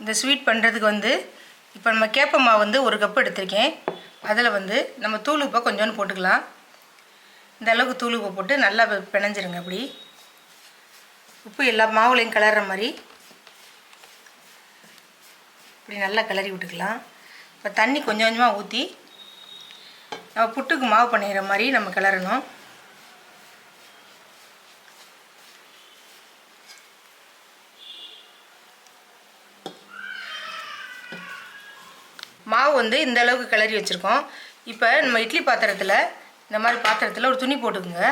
இந்த ஸ்வீட் பண்ணுறதுக்கு வந்து இப்போ நம்ம கேப்ப மாவு வந்து ஒரு கப் எடுத்திருக்கேன். அதில் வந்து நம்ம தூள் உப்பை கொஞ்சோண்டு போட்டுக்கலாம். இந்த அளவுக்கு தூள் உப்பை போட்டு நல்லா பிணைஞ்சிருங்க அப்படி. உப்பு எல்லா மாவுலையும் கிளற மாதிரி. இப்படி நல்லா கிளறி விட்டுக்கலாம். இப்போ தண்ணி கொஞ்சம் கொஞ்சமாக ஊற்றி நம்ம புட்டுக்கு மாவு பண்ணிக்கிற மாதிரி நம்ம கிளறணும். மாவு வந்து இந்த அளவுக்கு கிளறி வச்சுருக்கோம். இப்போ நம்ம இட்லி பாத்திரத்தில் இந்த மாதிரி பாத்திரத்தில் ஒரு துணி போட்டுக்குங்க.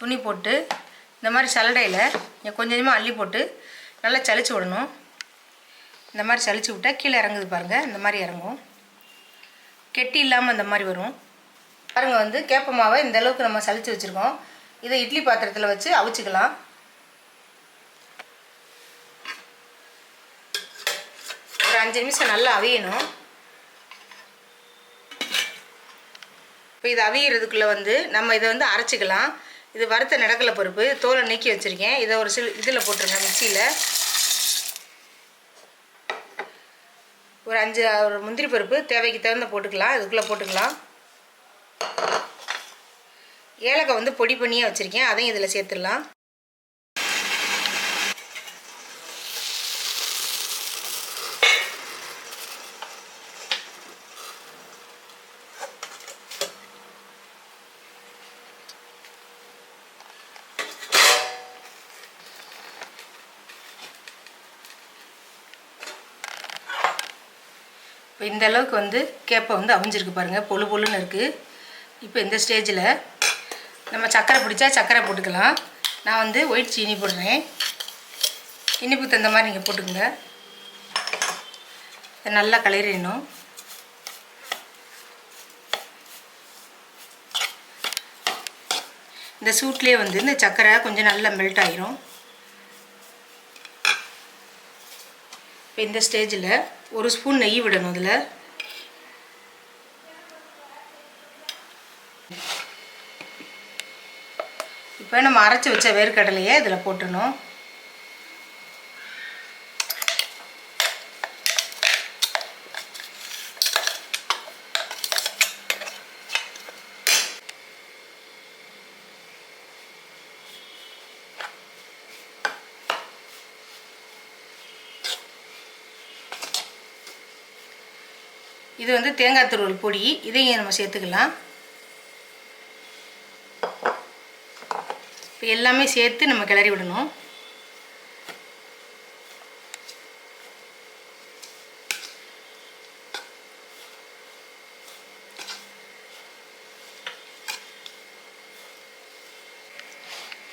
துணி போட்டு இந்த மாதிரி சலடையில் கொஞ்சம் கொஞ்சமாக அள்ளி போட்டு நல்லா சளிச்சு விடணும். இந்த மாதிரி சளிச்சு விட்டால் கீழே இறங்குது பாருங்கள் இந்த மாதிரி இறங்கும். கெட்டி இல்லாமல் இந்த மாதிரி வரும். பாருங்கள் வந்து கேப்ப மாவை இந்த அளவுக்கு நம்ம சளிச்சு வச்சுருக்கோம். இதை இட்லி பாத்திரத்தில் வச்சு அவிச்சுக்கலாம். ஒரு அஞ்சு நிமிஷம் நல்லா அவியணும். இப்போ இது அவியறதுக்குள்ளே வந்து நம்ம இதை வந்து அரைச்சிக்கலாம். இது வறுத்த நடக்கல பருப்பு. தோலை நீக்கி வச்சுருக்கேன். இதை ஒரு சில இதில் போட்டுருங்க மிக்சியில். ஒரு அஞ்சு ஒரு முந்திரி பருப்பு தேவைக்கு தகுந்த போட்டுக்கலாம். இதுக்குள்ளே போட்டுக்கலாம். ஏலக்காய் வந்து பொடி பண்ணியே வச்சுருக்கேன். அதையும் இதில் சேர்த்துடலாம். இப்போ இந்த அளவுக்கு வந்து கேப்பை வந்து அவிஞ்சிருக்கு பாருங்கள் பொழு பொழுன்னு இருக்குது இப்போ இந்த ஸ்டேஜில் நம்ம சர்க்கரை பிடிச்சா சர்க்கரை போட்டுக்கலாம். நான் வந்து ஒயிட் சீனி போடுறேன். இனிப்பு தகுந்த மாதிரி நீங்கள் போட்டுக்கோங்க. இதை நல்லா கிளறிடணும் இந்த சூட்லேயே வந்து இந்த சர்க்கரை கொஞ்சம் நல்லா மெல்ட் ஆயிரும். இப்போ இந்த ஸ்டேஜில் ஒரு ஸ்பூன் நெய் விடணும் அதில். இப்போ நம்ம அரைச்சி வச்ச வேர்க்கடலையை இதில் போட்டுடணும். இது வந்து தேங்காய் துருவல் பொடி. இதையும் நம்ம சேர்த்துக்கலாம். இப்போ எல்லாமே சேர்த்து நம்ம கிளறி விடணும்.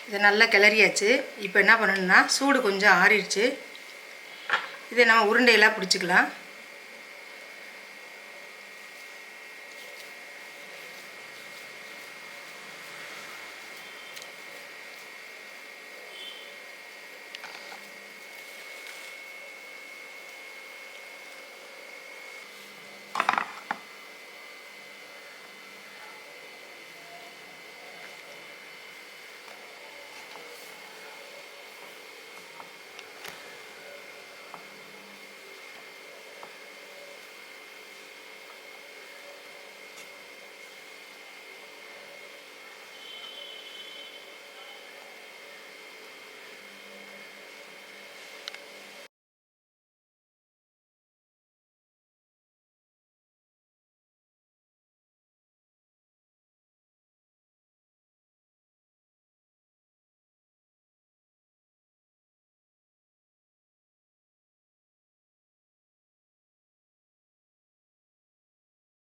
இதை நல்லா கிளறியாச்சு. இப்போ என்ன பண்ணணும்னா சூடு கொஞ்சம் ஆறிடுச்சு. இதை நம்ம உருண்டையெல்லாம் பிடிச்சிக்கலாம்.